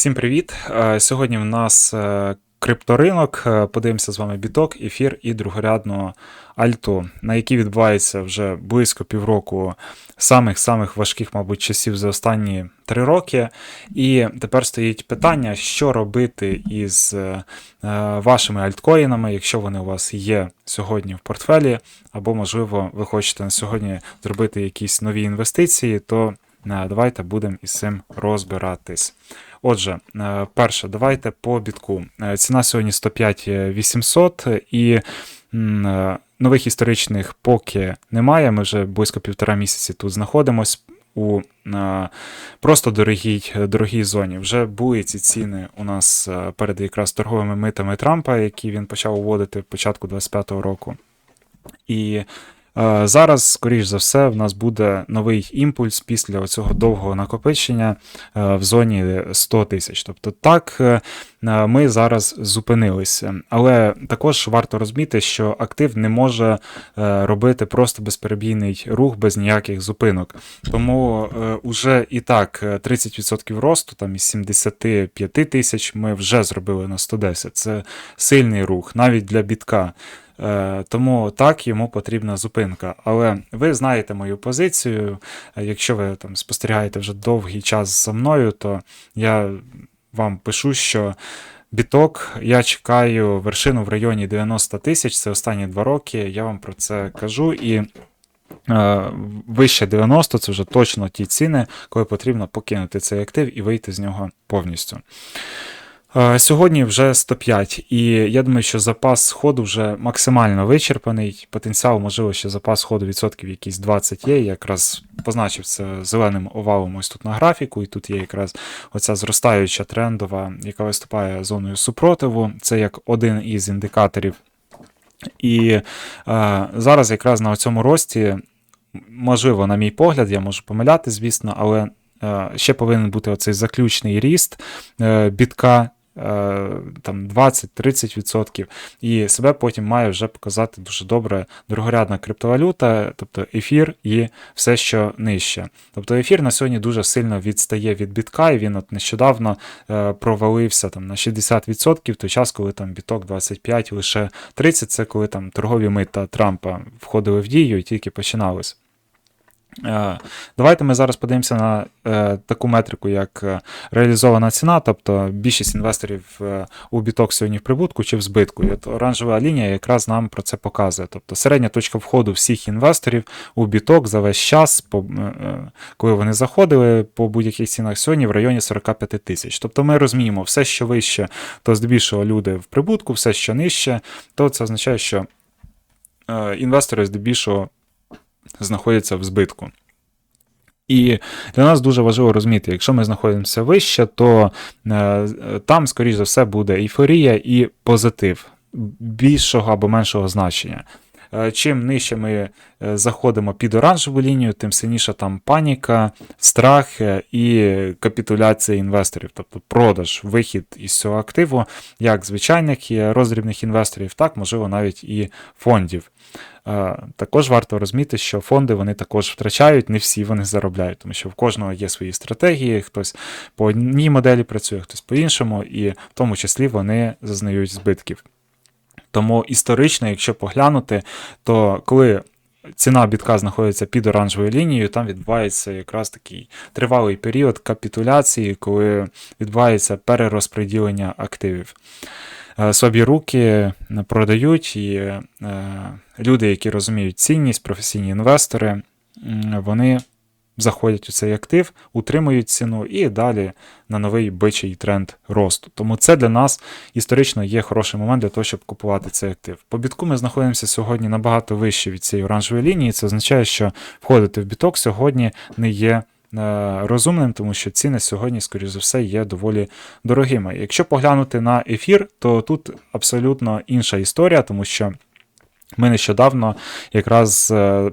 Всім привіт! Е, Сьогодні в нас е, крипторинок. Е, Подивимося з вами біток, ефір і другорядну альту, на якій відбувається вже близько півроку самих-самих важких, мабуть, часів за останні три роки. І тепер стоїть питання, що робити із вашими альткоїнами, якщо вони у вас є сьогодні в портфелі, або, можливо, ви хочете на сьогодні зробити якісь нові інвестиції, то давайте будемо із цим розбиратись. Отже, е, перше, давайте по бітку. Е, Ціна сьогодні 105 800 і е, нових історичних поки немає. Ми вже близько півтора місяці тут знаходимось у просто дорогій, дорогій зоні. Вже були ці ціни у нас перед якраз торговими митами Трампа, які він почав уводити в початку 25-го року. І зараз, скоріш за все, в нас буде новий імпульс після цього довгого накопичення е, в зоні 100 тисяч. Тобто так е, е, ми зараз зупинилися. Але також варто розуміти, що актив не може е, робити просто безперебійний рух без ніяких зупинок. Тому е, уже і так е, 30% росту, там із 75 тисяч, ми вже зробили на 110. Це сильний рух, навіть для бітка. Е, Тому так йому потрібна зупинка. Але ви знаєте мою позицію. Е, Якщо ви там спостерігаєте вже довгий час за мною, то я вам пишу, що біток я чекаю вершину в районі 90 тисяч. Це останні два роки. Я вам про це кажу. І е, вище 90 це вже точно ті ціни, коли потрібно покинути цей актив і вийти з нього повністю. Е, Сьогодні вже 105, і я думаю, що запас ходу вже максимально вичерпаний. Потенціал, можливо, ще запас ходу відсотків якісь 20 є. Я якраз позначив це зеленим овалом ось тут на графіку, і тут є якраз оця зростаюча трендова, яка виступає зоною супротиву. Це як один із індикаторів. І е, зараз якраз на цьому рості, можливо, на мій погляд, я можу помиляти, звісно, але е, ще повинен бути оцей заключний ріст е, бітка. Е, Там 20-30%, і себе потім має вже показати дуже добре другорядна криптовалюта, тобто ефір і все, що нижче. Тобто ефір на сьогодні дуже сильно відстає від бітка, і він от нещодавно е, провалився там на 60% в той час, коли там біток 25, лише 30 це коли там торгові мита Трампа входили в дію і тільки починались. Е, Давайте ми зараз подивимося на е, таку метрику, як е, реалізована ціна, тобто більшість інвесторів у біток сьогодні в прибутку чи в збитку. І от оранжева лінія якраз нам про це показує. Тобто середня точка входу всіх інвесторів у біток за весь час, коли вони заходили по будь-яких цінах сьогодні в районі 45 тисяч. Тобто ми розуміємо, все, що вище, то здебільшого люди в прибутку, все, що нижче, то це означає, що інвестори здебільшого знаходяться в збитку. І для нас дуже важливо розуміти, якщо ми знаходимося вище, то е, там, скоріш за все, буде ейфорія і позитив більшого або меншого значення. Е, Чим нижче ми е, заходимо під оранжеву лінію, тим сильніша там паніка, страх е, і капітуляція інвесторів, тобто продаж, вихід із цього активу, як звичайних і інвесторів, так можливо навіть і фондів. Також варто розуміти, що фонди вони також втрачають, не всі вони заробляють, тому що в кожного є свої стратегії, хтось по одній моделі працює, хтось по іншому, і в тому числі вони зазнають збитків. Тому історично, якщо поглянути, то коли ціна бітка знаходиться під оранжевою лінією, там відбувається якраз такий тривалий період капітуляції, коли відбувається перерозподілення активів. Е, Собі руки продають, і е, люди, які розуміють цінність, професійні інвестори, вони заходять у цей актив, утримують ціну і далі на новий бичий тренд росту. Тому це для нас історично є хороший момент для того, щоб купувати цей актив. По бітку ми знаходимося сьогодні набагато вище від цієї оранжевої лінії. Це означає, що входити в біток сьогодні не є. е, Розумним, тому що ціни сьогодні, скоріш за все, є доволі дорогими. Якщо поглянути на ефір, то тут абсолютно інша історія, тому що Ми нещодавно якраз е,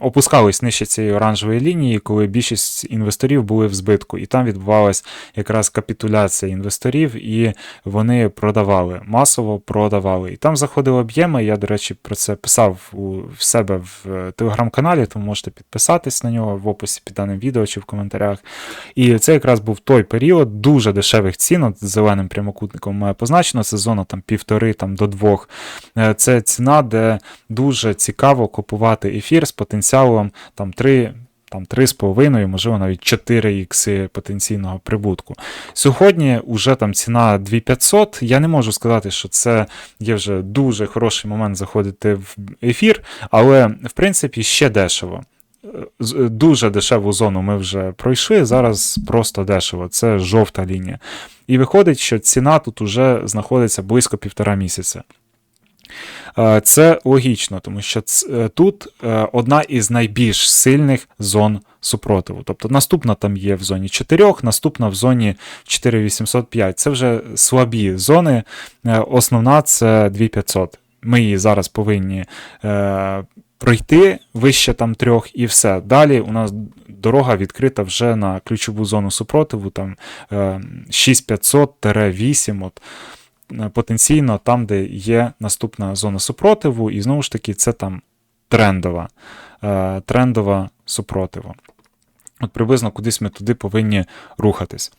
опускались нижче цієї оранжевої лінії, коли більшість інвесторів були в збитку, і там відбувалась якраз капітуляція інвесторів, і вони продавали, масово продавали. І там заходили об'єми. Я, до речі, про це писав у в себе в е, телеграм-каналі, тому можете підписатись на нього в описі під даним відео чи в коментарях. І це якраз був той період дуже дешевих цін. От зеленим прямокутником має позначено. Це зона там півтори там, до двох. Е, Це ціна, де дуже цікаво купувати ефір з потенціалом там 3. Там 3,5, можливо, навіть 4 ікси потенційного прибутку. Сьогодні вже там ціна 2500. Я не можу сказати, що це є вже дуже хороший момент заходити в ефір, але в принципі ще дешево. Дуже дешеву зону ми вже пройшли. Зараз просто дешево. Це жовта лінія. І виходить, що ціна тут уже знаходиться близько півтора місяця. Е, Це логічно, тому що е, тут е, одна із найбільш сильних зон супротиву. Тобто наступна там є в зоні 4, наступна в зоні 4805. Це вже слабі зони. Основна це 2500. Ми її зараз повинні е, пройти вище там трьох, і все. Далі у нас дорога відкрита вже на ключову зону супротиву, там е, 6500-8. От потенційно там, де є наступна зона супротиву, і знову ж таки, це там трендова, е, трендова супротиву. От приблизно кудись ми туди повинні рухатись.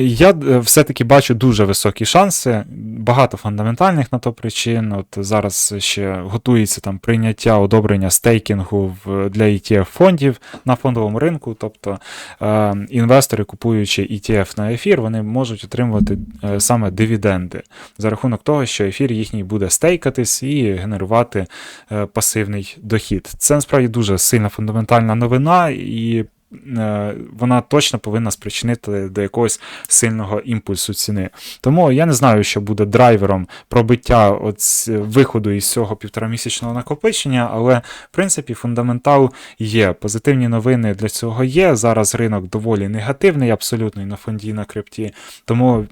Я е, все-таки бачу дуже високі шанси, багато фундаментальних на то причин. От зараз ще готується там прийняття одобрення стейкінгу для ETF фондів на фондовому ринку. Тобто е, інвестори, купуючи ETF на ефір, вони можуть отримувати е, саме дивіденди за рахунок того, що ефір їхній буде стейкатись і генерувати е, пасивний дохід. Це насправді дуже сильна фундаментальна новина і. Е, Вона точно повинна спричинити до якогось сильного імпульсу ціни. Тому я не знаю, що буде драйвером пробиття от виходу із цього півторамісячного накопичення, але в принципі фундаментал є. Позитивні новини для цього є. Зараз ринок доволі негативний, абсолютно і на фонді, і на крипті. Тому.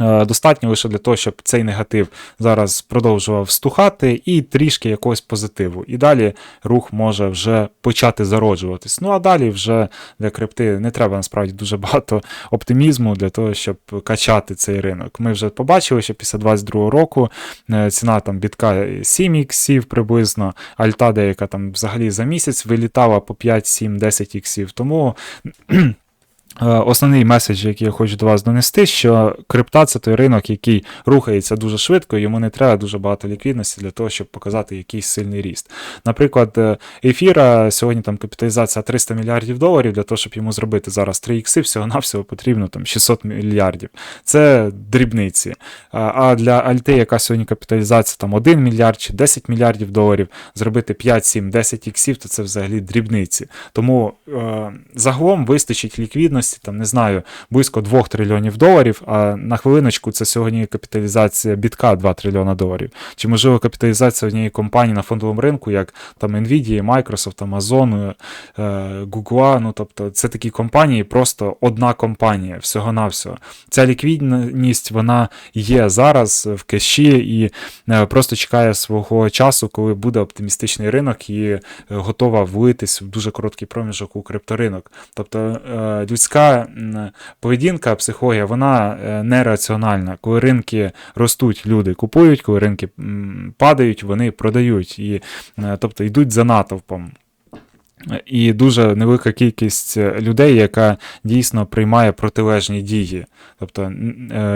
Е, Достатньо лише для того, щоб цей негатив зараз продовжував стухати і трішки якогось позитиву. І далі рух може вже почати зароджуватись. Ну а далі вже для крипти не треба насправді дуже багато оптимізму для того, щоб качати цей ринок. Ми вже побачили, що після 22 року е, ціна там бітка 7 іксів приблизно, альта деяка там взагалі за місяць вилітала по 5, 7, 10 іксів. Тому. Е, Основний меседж, який я хочу до вас донести, що крипта це той ринок, який рухається дуже швидко, йому не треба дуже багато ліквідності для того, щоб показати якийсь сильний ріст. Наприклад, е, ефіра сьогодні там капіталізація 300 мільярдів доларів, для того, щоб йому зробити зараз 3 ікси, всього-навсього потрібно там 600 мільярдів. Це дрібниці. А- А для Альти, яка сьогодні капіталізація там 1 мільярд чи 10 мільярдів доларів, зробити 5, 7, 10 іксів, то це взагалі дрібниці. Тому е, загалом вистачить ліквідності, там не знаю, близько 2 трильйонів доларів. А на хвилиночку це сьогодні капіталізація бітка 2 трильйона доларів. Чи можливо капіталізація однієї компанії на фондовому ринку, як там Nvidia, Microsoft, Amazon, е, Google, ну тобто це такі компанії, просто одна компанія, всього-навсього. Ця ліквідність вона є зараз в кеші і е, просто чекає свого часу, коли буде оптимістичний ринок і е, готова влитись в дуже короткий проміжок у крипторинок. Тобто людська м, поведінка, психологія, вона е, нераціональна. Коли ринки ростуть, люди купують, коли ринки падають, вони продають. І, е, тобто йдуть за натовпом. І дуже невелика кількість е, людей, яка дійсно приймає протилежні дії. Тобто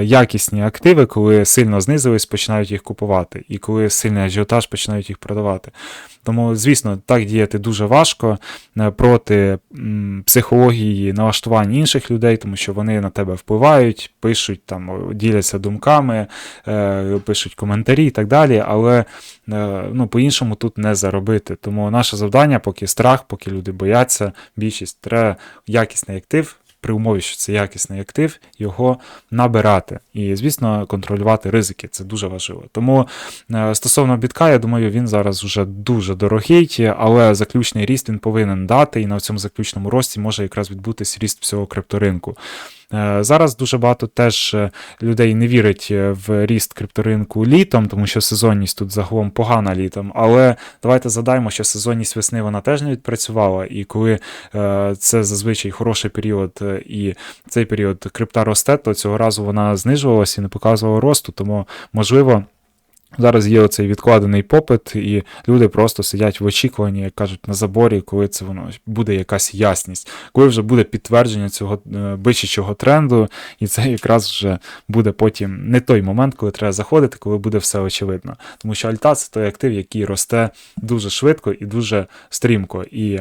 якісні активи, коли сильно знизились, починають їх купувати, і коли сильний ажіотаж, починають їх продавати. Тому, звісно, так діяти дуже важко е, проти психології налаштувань інших людей, тому що вони на тебе впливають, пишуть там, діляться думками, е, пишуть коментарі і так далі. Але е, ну, по-іншому тут не заробити. Тому наше завдання, поки страх, поки люди бояться, більшість треба якісний актив. При умові, що це якісний актив, його набирати і, звісно, контролювати ризики. Це дуже важливо. Тому е, стосовно бітка, я думаю, він зараз вже дуже дорогий, але заключний ріст він повинен дати, і на цьому заключному рості може якраз відбутись ріст всього крипторинку. Е, Зараз дуже багато теж е, людей не вірить е, в ріст крипторинку літом, тому що сезонність тут загалом погана літом. Але давайте задаємо, що сезонність весни вона теж не відпрацювала, і коли це зазвичай хороший період, і цей період крипта росте, то цього разу вона знижувалася і не показувала росту, тому можливо. Зараз є оцей відкладений попит, і люди просто сидять в очікуванні, як кажуть, на заборі, коли це воно буде якась ясність, коли вже буде підтвердження цього е, бичачого тренду, і це якраз вже буде потім не той момент, коли треба заходити, коли буде все очевидно. Тому що альта це той актив, який росте дуже швидко і дуже стрімко. І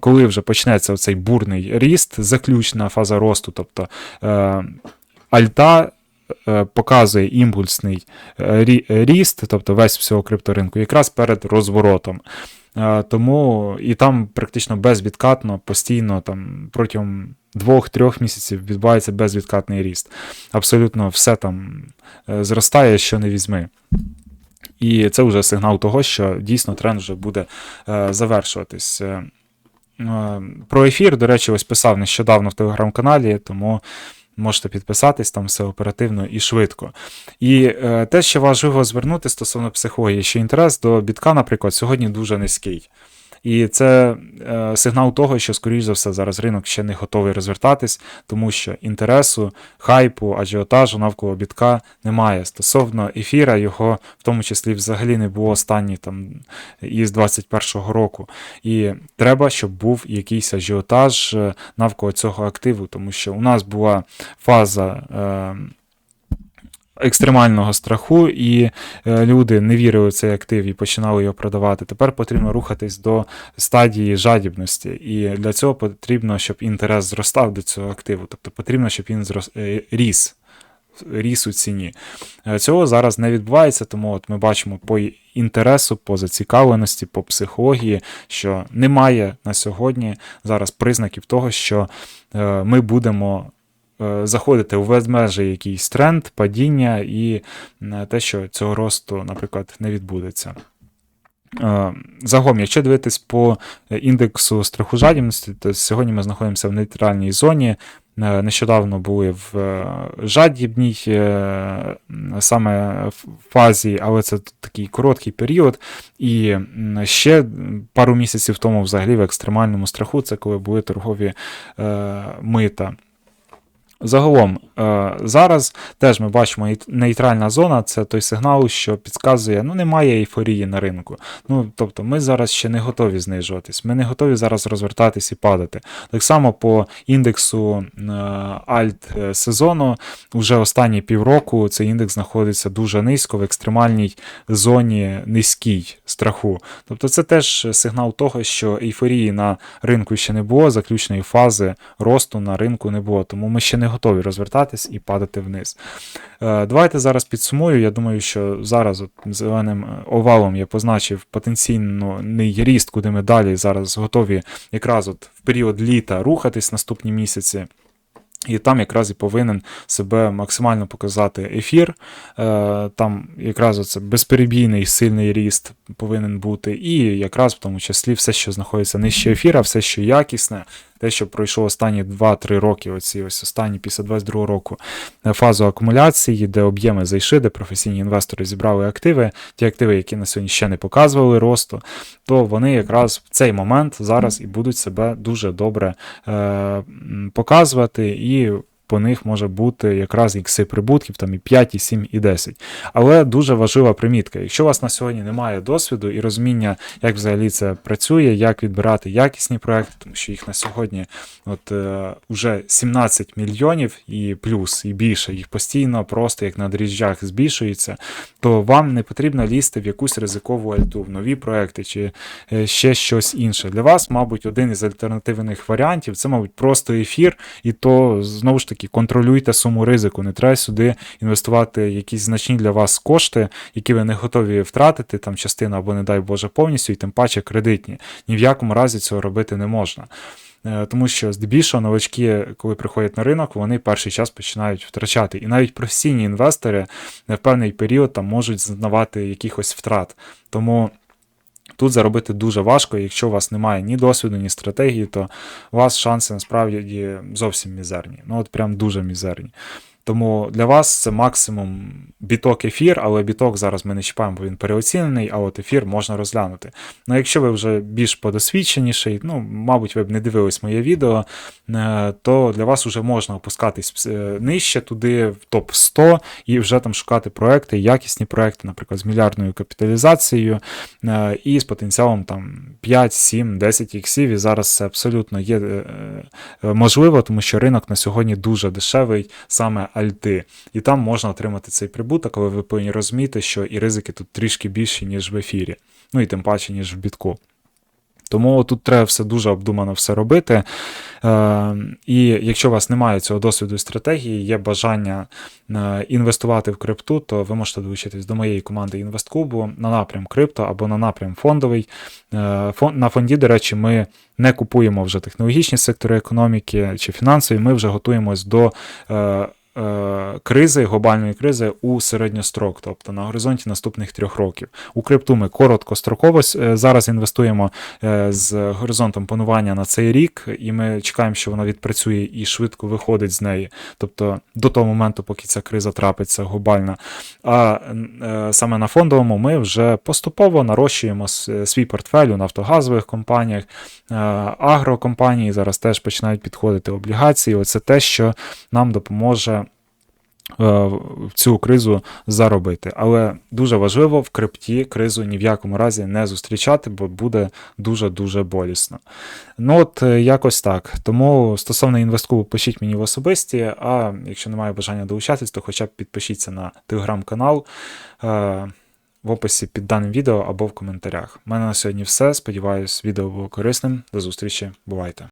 коли вже почнеться оцей бурний ріст, заключна фаза росту, тобто е, альта показує імпульсний е, ріст, тобто весь всього крипторинку, якраз перед розворотом. Е, Тому і там практично безвідкатно, постійно там протягом двох-трьох місяців відбувається безвідкатний ріст. Абсолютно все там е, зростає, що не візьми. І це вже сигнал того, що дійсно тренд вже буде е, завершуватись. Е, е, Про ефір, до речі, ось писав нещодавно в телеграм-каналі, тому можете підписатись, там все оперативно і швидко. І е, те, що важливо звернути стосовно психології, що інтерес до бітка, наприклад, сьогодні дуже низький. І це е, сигнал того, що, скоріш за все, зараз ринок ще не готовий розвертатись, тому що інтересу, хайпу, ажіотажу навколо бітка немає. Стосовно ефіра, його в тому числі взагалі не було останні там із 21-го року. І треба, щоб був якийсь ажіотаж е, навколо цього активу, тому що у нас була фаза. Е, Екстремального страху, і е, люди не вірили в цей актив і починали його продавати. Тепер потрібно рухатись до стадії жадібності, і для цього потрібно, щоб інтерес зростав до цього активу. Тобто потрібно, щоб він зрос... е, ріс. Ріс у ціні. Е, Цього зараз не відбувається, тому от ми бачимо по інтересу, по зацікавленості, по психології, що немає на сьогодні зараз признаків того, що ми будемо заходити у ведмежий якийсь тренд, падіння і е, те, що цього росту, наприклад, не відбудеться. Е, Загалом, якщо дивитись по індексу страху жадібності, то сьогодні ми знаходимося в нейтральній зоні. Е, Нещодавно були в е, жадібній е, саме фазі, але це такий короткий період. І ще пару місяців тому, взагалі, в екстремальному страху, це коли були торгові е, мита. Загалом, е, зараз теж ми бачимо нейт- нейтральна зона це той сигнал, що підказує, ну немає ейфорії на ринку. Ну, тобто, ми зараз ще не готові знижуватись, ми не готові зараз розвертатись і падати. Так само по індексу е, альт е, сезону, вже останні півроку цей індекс знаходиться дуже низько в екстремальній зоні низькій страху. Тобто, це теж сигнал того, що ейфорії на ринку ще не було, заключної фази росту на ринку не було, тому ми ще не готові розвертатись і падати вниз. Е, Давайте зараз підсумую. Я думаю, що зараз от зеленим е, овалом я позначив потенційний ріст, куди ми далі зараз готові якраз от в період літа рухатись наступні місяці. І там якраз і повинен себе максимально показати ефір. Е, Там якраз оце безперебійний сильний ріст повинен бути, і якраз в тому числі все, що знаходиться нижче ефіра, все, що якісне, те, що пройшло останні 2-3 роки, оці ось останні після 22 року е, фазу акумуляції, де об'єми зайшли, де професійні інвестори зібрали активи, ті активи, які на сьогодні ще не показували росту, то вони якраз в цей момент зараз і будуть себе дуже добре е, показувати, і по них може бути якраз ікси прибутків, там і 5, і 7, і 10. Але дуже важлива примітка. Якщо у вас на сьогодні немає досвіду і розуміння, як взагалі це працює, як відбирати якісні проекти, тому що їх на сьогодні от е, уже 17 мільйонів і плюс, і більше, їх постійно просто як на дріжджах збільшується, то вам не потрібно лізти в якусь ризикову альту, в нові проекти чи е, ще щось інше. Для вас, мабуть, один із альтернативних варіантів це, мабуть, просто ефір, і то знову ж таки контролюйте суму ризику. Не треба сюди інвестувати якісь значні для вас кошти, які ви не готові втратити, там частину або, не дай Боже, повністю, і тим паче кредитні. Ні в якому разі цього робити не можна. Е, Тому що здебільшого новачки, коли приходять на ринок, вони перший час починають втрачати. І навіть професійні інвестори в певний період там можуть зазнавати якихось втрат. Тому тут заробити дуже важко. Якщо у вас немає ні досвіду, ні стратегії, то у вас шанси насправді зовсім мізерні. Ну от прям дуже мізерні. Тому для вас це максимум біток ефір, але біток зараз ми не чіпаємо, бо він переоцінений, а от ефір можна розглянути. Ну, якщо ви вже більш подосвідченіший, ну, мабуть, ви б не дивились моє відео, е, то для вас вже можна опускатись е, нижче туди, в топ 100 і вже там шукати проекти, якісні проекти, наприклад, з мільярдною капіталізацією е, і з потенціалом там 5, 7, 10 іксів. І зараз це абсолютно є можливо, тому що ринок на сьогодні дуже дешевий, саме альти. І там можна отримати цей прибуток, але ви повинні розуміти, що і ризики тут трішки більші, ніж в ефірі. Ну і тим паче, ніж в бітку. Тому тут треба все дуже обдумано все робити. Е, І якщо у вас немає цього досвіду і стратегії, є бажання е, інвестувати в крипту, то ви можете долучитись до моєї команди інвестклубу на напрям крипто або на напрям фондовий. Е, на фонді, до речі, ми не купуємо вже технологічні сектори економіки чи фінансові, ми вже готуємось до. Е, Кризи, глобальної кризи у середньострок, тобто на горизонті наступних трьох років. У крипту ми короткостроково е, зараз інвестуємо е, з горизонтом панування на цей рік, і ми чекаємо, що вона відпрацює і швидко виходить з неї. Тобто до того моменту, поки ця криза трапиться глобальна. А е, саме на фондовому ми вже поступово нарощуємо свій портфель у нафтогазових компаніях, е, агрокомпанії зараз теж починають підходити облігації. Оце те, що нам допоможе е, цю кризу заробити. Але дуже важливо в крипті кризу ні в якому разі не зустрічати, бо буде дуже-дуже болісно. Ну от е, якось так. Тому стосовно інвестклубу пишіть мені в особисті, а якщо немає бажання долучатись, то хоча б підпишіться на телеграм-канал. е, В описі під даним відео або в коментарях. У мене на сьогодні все. Сподіваюсь, відео було корисним. До зустрічі. Бувайте!